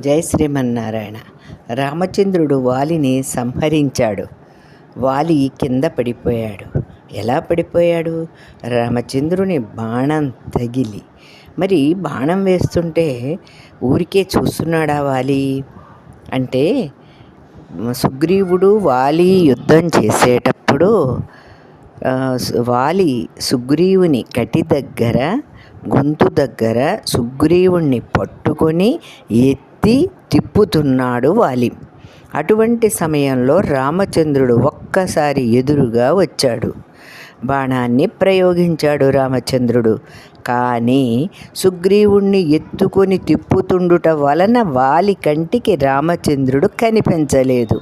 జై శ్రీమన్నారాయణ. రామచంద్రుడు వాలిని సంహరించాడు. వాలి కింద పడిపోయాడు. ఎలా పడిపోయాడు? రామచంద్రుని బాణం తగిలి. మరి బాణం వేస్తుంటే ఊరికే చూస్తున్నాడా వాలి? అంటే సుగ్రీవుడు వాలి యుద్ధం చేసేటప్పుడు వాలి సుగ్రీవుని కటి దగ్గర గొంతు దగ్గర సుగ్రీవుణ్ణి పట్టుకొని ఎత్తి తిప్పుతున్నాడు వాలి. అటువంటి సమయంలో రామచంద్రుడు ఒక్కసారి ఎదురుగా వచ్చాడు. బాణాన్ని ప్రయోగించాడు రామచంద్రుడు. కానీ సుగ్రీవుణ్ణి ఎత్తుకొని తిప్పుతుండుట వలన వాలి కంటికి రామచంద్రుడు కనిపించలేదు.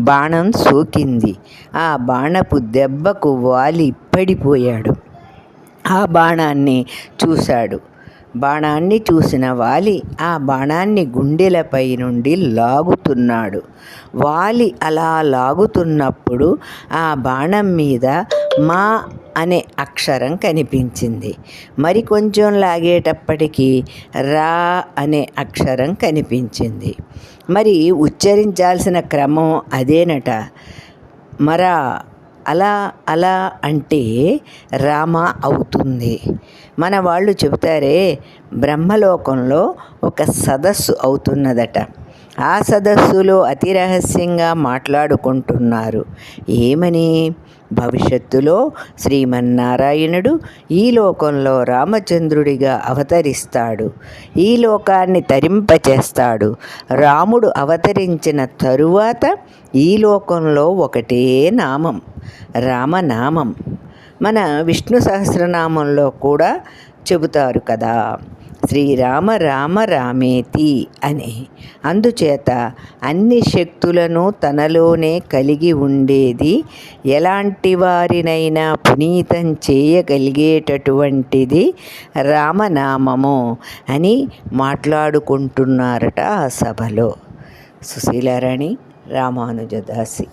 బాణం సోకింది. ఆ బాణపు దెబ్బకు వాలి పడిపోయాడు. ఆ బాణాన్ని చూశాడు. బాణాన్ని చూసిన వాలి ఆ బాణాన్ని గుండెలపై నుండి లాగుతున్నాడు. వాలి అలా లాగుతున్నప్పుడు ఆ బాణం మీద మా అనే అక్షరం కనిపించింది. మరి కొంచెం లాగేటప్పటికీ రా అనే అక్షరం కనిపించింది. మరి ఉచ్చరించాల్సిన క్రమం అదేనట. మరా అలా అలా అంటే రామ అవుతుంది. మన వాళ్ళు చెబుతారే బ్రహ్మలోకంలో ఒక సదస్సు అవుతున్నదట. ఆ సదస్సులో అతి రహస్యంగా మాట్లాడుకుంటున్నారు. ఏమని? భవిష్యత్తులో శ్రీమన్నారాయణుడు ఈ లోకంలో రామచంద్రుడిగా అవతరిస్తాడు. ఈ లోకాన్ని తరింపచేస్తాడు. రాముడు అవతరించిన తరువాత ఈ లోకంలో ఒకటే నామం రామనామం. మన విష్ణు సహస్రనామంలో కూడా చెబుతారు కదా. శ్రీరామ రామ రామేతి అని. అందుచేత అన్ని శక్తులను తనలోనే కలిగి ఉండేది ఎలాంటి వారినైనా పునీతం చేయగలిగేటటువంటిది రామనామము అని మాట్లాడుకుంటున్నారట ఆ సభలో. సుశీలారాణి రామానుజదాసి.